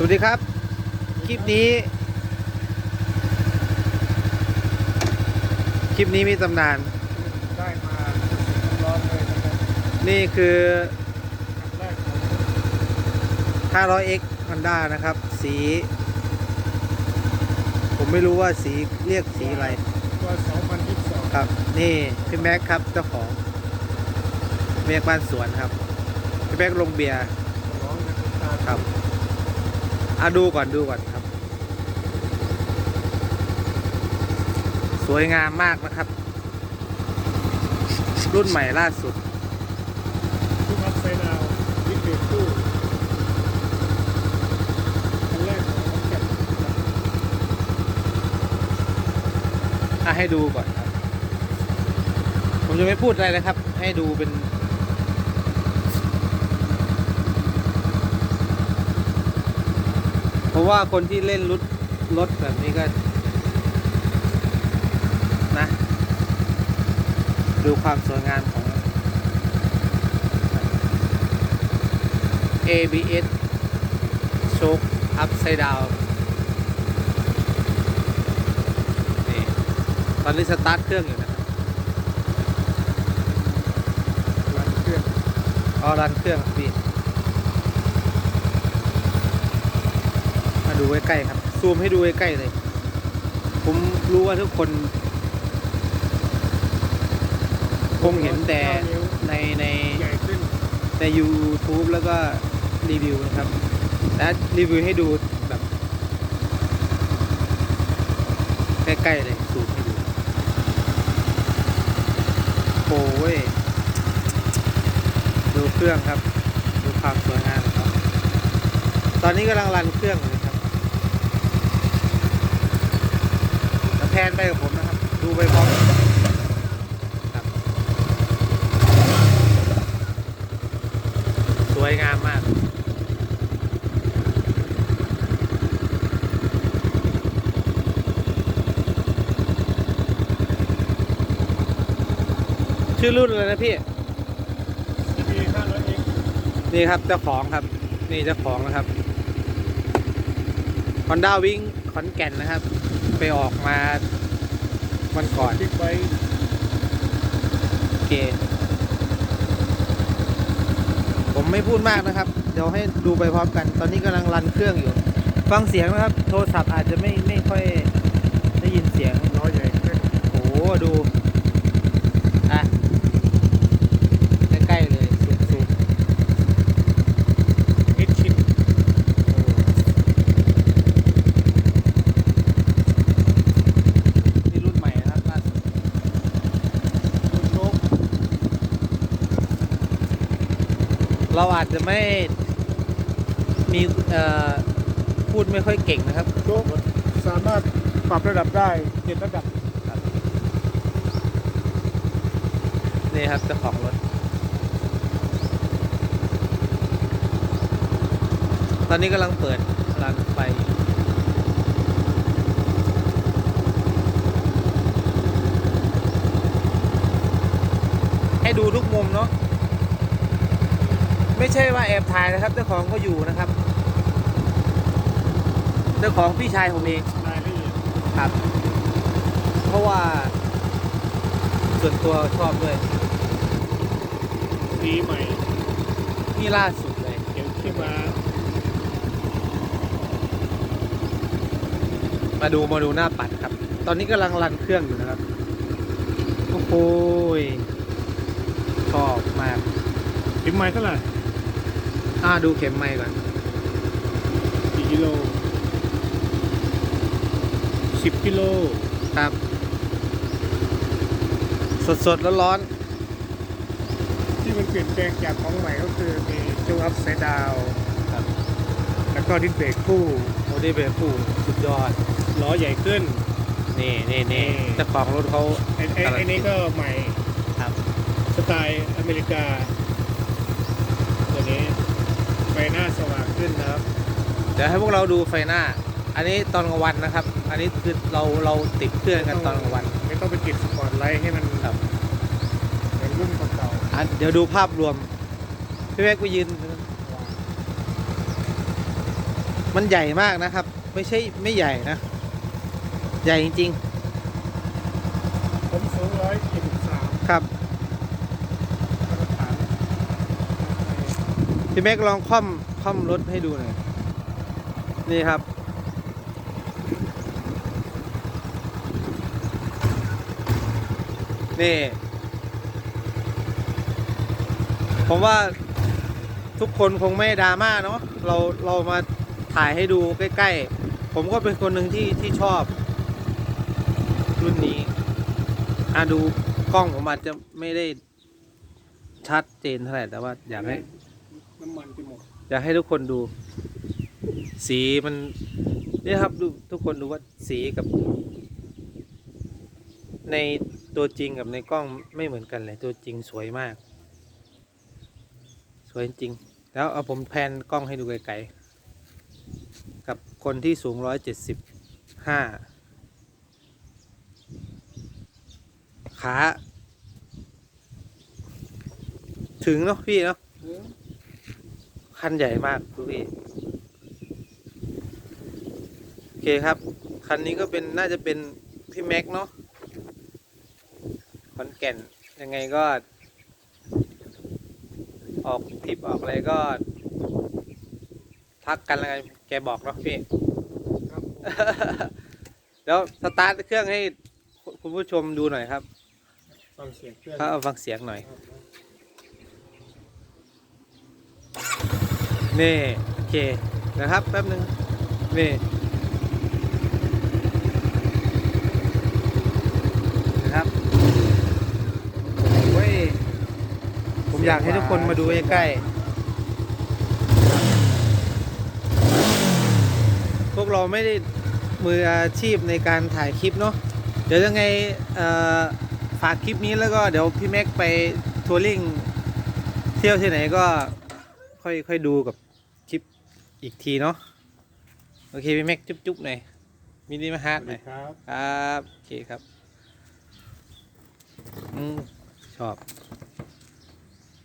สวัสดีครับ คลิปนี้ คลิปนี้มีตำนาน ได้มาร้อนเลยนะครับนี่คือ แรกของ 500x Honda นะครับ สี ผมไม่รู้ว่าสีเรียกสีอะไร ตัว2022ครับ นี่พี่แม็กครับเจ้าของแม็กบ้านสวนครับพี่แม็กลงเบียร์ร้องในคุณตาครับ อะดูก่อนดูก่อนครับ สวยงามมากนะครับ รุ่นใหม่ล่าสุดทุกอัพไซด์ดาววิกเกตคู่อันแรกของน้องแก่นครับอะให้ดูก่อนครับ ผมจะไม่พูดอะไรนะครับ ให้ดูเป็น เพ ราะว่าคนที่เล่นรถรถแบบนี้ก็นะ ดูความสวยงามของ ABS โชค upside down นี่ตอนนี้สตาร์ทเครื่องอยู่นะครับรันเครื่องอ๋อรันเครื่องครับพี่มา ดูใกล้ๆครับ ซูมให้ดูใกล้ๆเลย ผมรู้ว่าทุกคน คงเห็นแต่ในในใหญ่ขึ้นใน YouTube แล้วก็รีวิวนะครับ และรีวิวให้ดูแบบ ใกล้ๆเลยซูมให้ดูโอ้ยดูเครื่องครับ ดูความสวยงามของเขาตอนนี้กำลังรันเครื่องอยู่นะครับแล้วแพ นไปกับผมนะครับ ดูไปพร้อมกันครับสวยงามมากชื่อรุ่นเลยนะพี่ CB 500X นี่ครับเจ้าของครับ นี่เจ้าของนะครับ Honda Wing ขอนแก่นนะครับ ไปออกมาวันก่อนบิ๊กไบค์โอเค ผมไม่พูดมากนะครับ เดี๋ยวให้ดูไปพร้อมกัน ตอนนี้กำลังรันเครื่องอยู่ ฟังเสียงนะครับ โทรศัพท์อาจจะไม่ไม่ค่อยได้ยินเสียงล้อใหญ่ขึ้นโอ้โหดู อะ ใกล้ๆเลยสูงสูง ฮิตชิน นี่รุ่นใหม่นะครับล่าสุด รุ่นโลก เราอาจจะไม่มีเอ่อพูดไม่ค่อยเก่งนะครับโลกสามารถปรับระดับได้เจ็ดระดับนี่ครับเจ้าของรถ ตอนนี้กำลังเปิดรันไฟให้ดูทุกมุมเนาะ ไม่ใช่ว่าแอบถ่ายนะครับ เจ้าของก็อยู่นะครับ เจ้าของพี่ชายผมเองรายละเอียดครับ เพราะว่า ส่วนตัวชอบด้วยสีใหม่นี่ล่าสุดเลย เขียวขี้ม้ามาดูมาดูหน้าปัดครับ ตอนนี้กำลังรันเครื่องอยู่นะครับ โอ้โหยชอบมากสีใหม่เท่าไหร่ อ่าดูเข็มไม้ก่อนกี่กิโลสิบกิโลครับ สดสดร้อนร้อนที่มันเปลี่ยนแปลงจากของใหม่ก็คือมีจูอัพไซด์ดาวๆครับ แล้วก็ดิสเบรกคู่โมเดลเบรฟูสุดยอดล้อใหญ่ขึ้น นี่นี่นี่เจ้าของรถเขาไอ้ไอ้ไอ้นี้ก็ใหม่ครับ สไตล์อเมริกาตัวนี้ไฟหน้าสว่างขึ้นนะครับ เดี๋ยวให้พวกเราดูไฟหน้า อันนี้ตอนกลางวันนะครับ อันนี้คือเราเราติดเครื่องกันตอนกลางวัน ไม่ต้องไปติดสปอตไลท์ให้มันครับเหมือนรุ่นเก่าอะเดี๋ยวดูภาพรวม พี่แม็กไปยืนๆมันใหญ่มากนะครับ ไม่ใช่ไม่ใหญ่นะ ใหญ่จริงผมสูงร้อยเจ็ดสิบสามๆครับ มาตรฐาน พี่แม็กลองคล่อมคล่อมรถให้ดูหน่อย นี่ครับ นี่ ผมว่าทุกคนคงไม่ดราม่าเนาะเราเรามาถ่ายให้ดูใกล้ๆ ผมก็เป็นคนหนึ่งที่ที่ชอบ รุ่นนี้อะดูกล้องผมอาจจะไม่ได้ชัดเจนเท่าไหร่แต่ว่าอยากให้ น้ำมันจะหมดอยากให้ทุกคนดู สีมันนี่ครับดูทุกคนดูว่าสีกับ ในตัวจริงกับในกล้องไม่เหมือนกันเลยตัวจริงสวยมาก สวยจริง แล้วเอาผมแพนกล้องให้ดูไกลๆกับคนที่สูงร้อยเจ็ดสิบห้าขา ถึงเนาะพี่เนาะ คันใหญ่มากดูพี่โอเคครับ คันนี้ก็เป็นน่าจะเป็นพี่แม็กเนาะขอนแก่นยังไงก็ ออกทริปออกอะไรก็ ทักกันแล้วกันแกบอกเนาะพี่ครับแล้วสตาร์ทเครื่องให้คุณผู้ชมดูหน่อยครับ ฟังเสียงเครื่องถ้าเอาฟังเสียงหน่อย ครับ นี่โอเคนะครับแป๊บนึงนี่นะครับโอ้ยผมอยากให้ทุกคนมาดูใกล้ๆพวกเราไม่ได้มืออาชีพในการถ่ายคลิปเนาะเดี๋ยวยังไงเอ่อฝากคลิปนี้แล้วก็เดี๋ยวพี่แม็กไปทัวริงเที่ยวที่ไหนก็ค่อยค่อยดูกับคลิป อีกทีเนาะโอเคพี่แม็กจุ๊บๆหน่อยมินิมาฮาร์ดหน่อยครับครับโอเคครับอืมชอบ